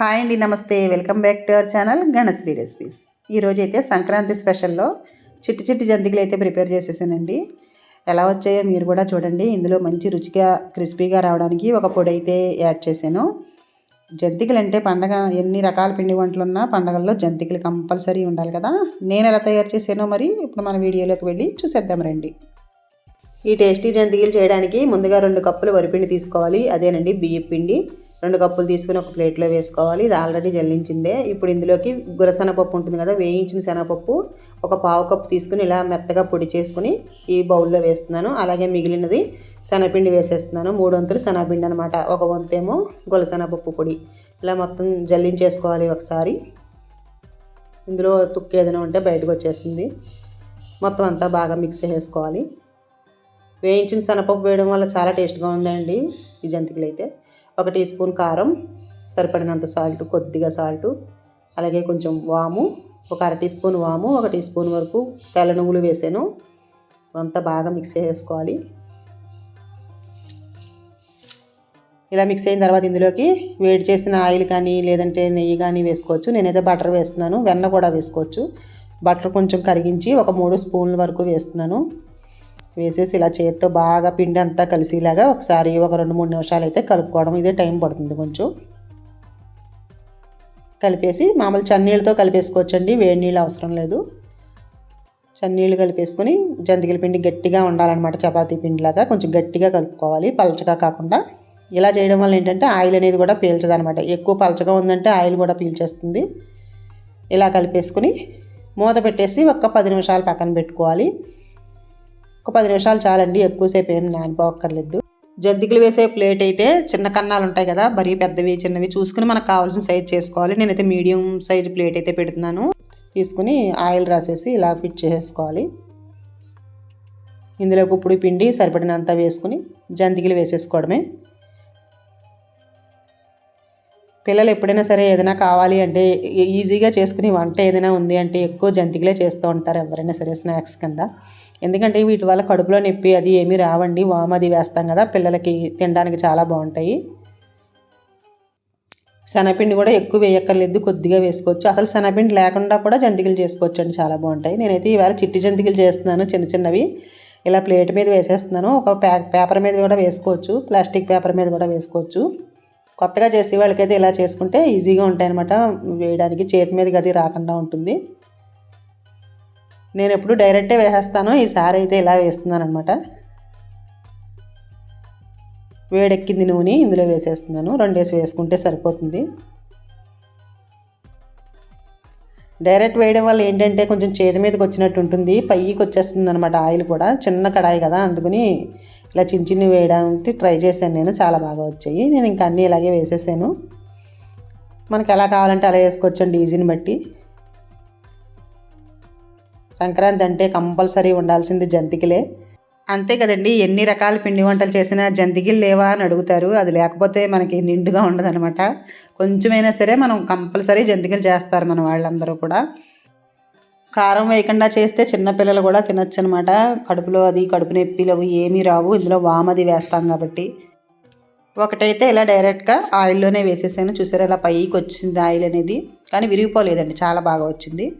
Hi అండి నమస్తే. Welcome back to our channel Ganasri recipes. ఈరోజు అయితే సంక్రాంతి స్పెషల్లో చిట్టి చిట్టి జంతికలు అయితే ప్రిపేర్ చేసేసానండి. ఎలా వచ్చాయో మీరు కూడా చూడండి. ఇందులో మంచి రుచిగా క్రిస్పీగా రావడానికి ఒక పొడి అయితే యాడ్ చేశాను. జంతికలు అంటే పండగ ఎన్ని రకాల పిండి వంటలు ఉన్నా పండగల్లో జంతికలు కంపల్సరీ ఉండాలి కదా. నేను ఎలా తయారు చేశానో మరి ఇప్పుడు మన వీడియోలోకి వెళ్ళి చూసేద్దాం రండి. ఈ టేస్టీ జంతికలు చేయడానికి ముందుగా రెండు కప్పులు వరిపిండి తీసుకోవాలి. అదేనండి బియ్యం పిండి. రెండు కప్పులు తీసుకుని ఒక ప్లేట్లో వేసుకోవాలి. ఇది ఆల్రెడీ జల్లించిందే. ఇప్పుడు ఇందులోకి గురసెనపప్పు ఉంటుంది కదా వేయించిన శనగపప్పు ఒక పావు కప్పు తీసుకుని ఇలా మెత్తగా పొడి చేసుకుని ఈ బౌల్లో వేస్తున్నాను. అలాగే మిగిలినది శనగపిండి వేసేస్తున్నాను. మూడు వంతులు శనగపిండి అనమాట ఒక వంతేమో గులసెనపప్పు పొడి. ఇలా మొత్తం జల్లించేసుకోవాలి ఒకసారి. ఇందులో తుక్కు ఏదైనా ఉంటే బయటకు వచ్చేస్తుంది. మొత్తం అంతా బాగా మిక్స్ చేసుకోవాలి వేయించిన శనగపప్పు వేయడం వల్ల చాలా టేస్ట్గా ఉందండి ఈ జంతికలు అయితే. ఒక టీ స్పూన్ కారం సరిపడినంత సాల్ట్ కొద్దిగా సాల్ట్ అలాగే కొంచెం వాము ఒక అర టీ స్పూన్ వాము ఒక టీ స్పూన్ వరకు తెల్ల నువ్వులు వేసాను. అంతా బాగా మిక్స్ చేసుకోవాలి. ఇలా మిక్స్ అయిన తర్వాత ఇందులోకి వేడి చేసిన ఆయిల్ కానీ లేదంటే నెయ్యి కానీ వేసుకోవచ్చు. నేనైతే బటర్ వేస్తున్నాను వెన్న కూడా వేసుకోవచ్చు. బటర్ కొంచెం కరిగించి ఒక మూడు స్పూన్ల వరకు వేస్తున్నాను. వేసేసి ఇలా చేతితో బాగా పిండి అంతా కలిసేలాగా ఒకసారి ఒక రెండు మూడు నిమిషాలు అయితే కలుపుకోవడం. ఇదే టైం పడుతుంది కొంచెం. కలిపేసి మామూలు చన్నీళ్ళతో కలిపేసుకోవచ్చండి. వేడి నీళ్ళు అవసరం లేదు. చన్నీళ్ళు కలిపేసుకొని జంతికల పిండి గట్టిగా ఉండాలన్నమాట. చపాతీ పిండిలాగా కొంచెం గట్టిగా కలుపుకోవాలి. పలచగా కాకుండా ఇలా చేయడం వల్ల ఏంటంటే ఆయిల్ అనేది కూడా పీల్చదనమాట ఎక్కువ పలచగా ఉందంటే ఆయిల్ కూడా పీల్చేస్తుంది. ఇలా కలిపేసుకుని మూత పెట్టేసి ఒక పది నిమిషాలు పక్కన పెట్టుకోవాలి. ఒక పది నిమిషాలు చాలండి ఎక్కువసేపు ఏం నానిపోక్కర్లేదు. జంతికలు వేసే ప్లేట్ అయితే చిన్న కన్నాలు ఉంటాయి కదా మరీ పెద్దవి చిన్నవి చూసుకుని మనకు కావాల్సిన సైజ్ చేసుకోవాలి. నేనైతే మీడియం సైజ్ ప్లేట్ అయితే పెడుతున్నాను. తీసుకుని ఆయిల్ రాసేసి ఇలా ఫిట్ చేసేసుకోవాలి. ఇందులోకి ఇప్పుడు పిండి సరిపడినంత వేసుకుని జంతికలు వేసేసుకోవడమే. పిల్లలు ఎప్పుడైనా సరే ఏదైనా కావాలి అంటే ఈజీగా చేసుకుని వంట ఏదైనా ఉంది అంటే ఎక్కువ జంతికలే చేస్తూ ఉంటారు ఎవరైనా సరే స్నాక్స్ కింద. ఎందుకంటే వీటి వల్ల కడుపులో నొప్పి అది ఏమీ రావండి వామ్ అది వేస్తాం కదా పిల్లలకి తినడానికి చాలా బాగుంటాయి. శనగపిండి కూడా ఎక్కువ వేయక్కర్లేదు కొద్దిగా వేసుకోవచ్చు. అసలు శనగపిండి లేకుండా కూడా జంతికలు చేసుకోవచ్చు అండి చాలా బాగుంటాయి. నేనైతే ఈవేళ చిట్టి జంతికలు చేస్తున్నాను చిన్న చిన్నవి. ఇలా ప్లేట్ మీద వేసేస్తున్నాను ఒక పేపర్ మీద కూడా వేసుకోవచ్చు ప్లాస్టిక్ పేపర్ మీద కూడా వేసుకోవచ్చు. కొత్తగా చేసే వాళ్ళకైతే ఇలా చేసుకుంటే ఈజీగా ఉంటాయి అనమాట వేయడానికి. చేతి మీద గది రాకుండా ఉంటుంది. నేను ఎప్పుడు డైరెక్టే వేసేస్తాను ఈసారి అయితే ఇలా వేస్తున్నాను అనమాట వేడెక్కింది నూనె ఇందులో వేసేస్తున్నాను. రెండేసి వేసుకుంటే సరిపోతుంది. డైరెక్ట్ వేయడం వల్ల ఏంటంటే కొంచెం చేతి మీదకి వచ్చినట్టు ఉంటుంది పైకి వచ్చేస్తుంది అనమాట ఆయిల్ కూడా. చిన్న కడాయి కదా అందుకని ఇలా చిన్న చిన్న వేయడానికి ట్రై చేశాను నేను. చాలా బాగా వచ్చాయి. నేను ఇంకా అన్నీ ఇలాగే వేసేసాను. మనకు ఎలా కావాలంటే అలా వేసుకోవచ్చండి ఈజీని బట్టి. సంక్రాంతి అంటే కంపల్సరీ ఉండాల్సింది జంతికలే. అంతే కదండి ఎన్ని రకాల పిండి వంటలు చేసినా జంతికలు లేవా అని అడుగుతారు. అది లేకపోతే మనకి నిండుగా ఉండదనమాట కొంచెమైనా సరే మనం కంపల్సరీ జంతికలు చేస్తారు మన వాళ్ళందరూ కూడా. కారం వేయకుండా చేస్తే చిన్నపిల్లలు కూడా తినొచ్చు అనమాట కడుపులో అది కడుపు నొప్పిలు అవి ఏమీ రావు. ఇందులో వామది వేస్తాం కాబట్టి. ఒకటైతే ఇలా డైరెక్ట్గా ఆయిల్లోనే వేసేసాను. చూసారా ఇలా పైకి వచ్చింది ఆయిల్ అనేది. కానీ విరిగిపోలేదండి చాలా బాగా వచ్చింది.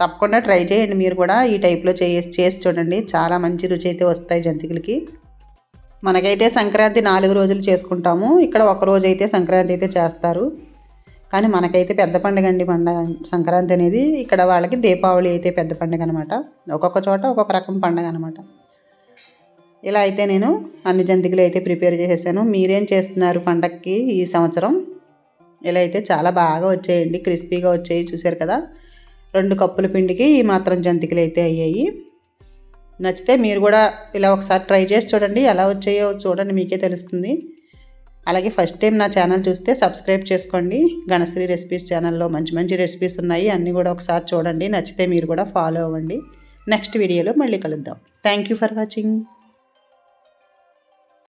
తప్పకుండా ట్రై చేయండి మీరు కూడా ఈ టైప్లో చేసి చేసి చూడండి. చాలా మంచి రుచి అయితే వస్తాయి జంతికలకి. మనకైతే సంక్రాంతి నాలుగు రోజులు చేసుకుంటాము. ఇక్కడ ఒక రోజు అయితే సంక్రాంతి అయితే చేస్తారు. కానీ మనకైతే పెద్ద పండుగ అండి పండగ సంక్రాంతి అనేది. ఇక్కడ వాళ్ళకి దీపావళి అయితే పెద్ద పండుగ అనమాట ఒక్కొక్క చోట ఒక్కొక్క రకం పండుగ అనమాట ఇలా అయితే నేను అన్ని జంతికలు అయితే ప్రిపేర్ చేసేసాను. మీరేం చేస్తున్నారు పండగకి ఈ సంవత్సరం? ఇలా అయితే చాలా బాగా వచ్చాయండి. క్రిస్పీగా వచ్చాయి చూసారు కదా. రెండు కప్పుల పిండికి ఈ మాత్రం జంతికలు అయితే అయ్యాయి. నచ్చితే మీరు కూడా ఇలా ఒకసారి ట్రై చేసి చూడండి ఎలా వచ్చాయో చూడండి మీకే తెలుస్తుంది. అలాగే ఫస్ట్ టైం నా ఛానల్ చూస్తే సబ్స్క్రైబ్ చేసుకోండి. గణశ్రీ రెసిపీస్ ఛానల్లో మంచి మంచి రెసిపీస్ ఉన్నాయి అన్నీ కూడా ఒకసారి చూడండి. నచ్చితే మీరు కూడా ఫాలో అవ్వండి. నెక్స్ట్ వీడియోలో మళ్ళీ కలుద్దాం. Thank you for watching.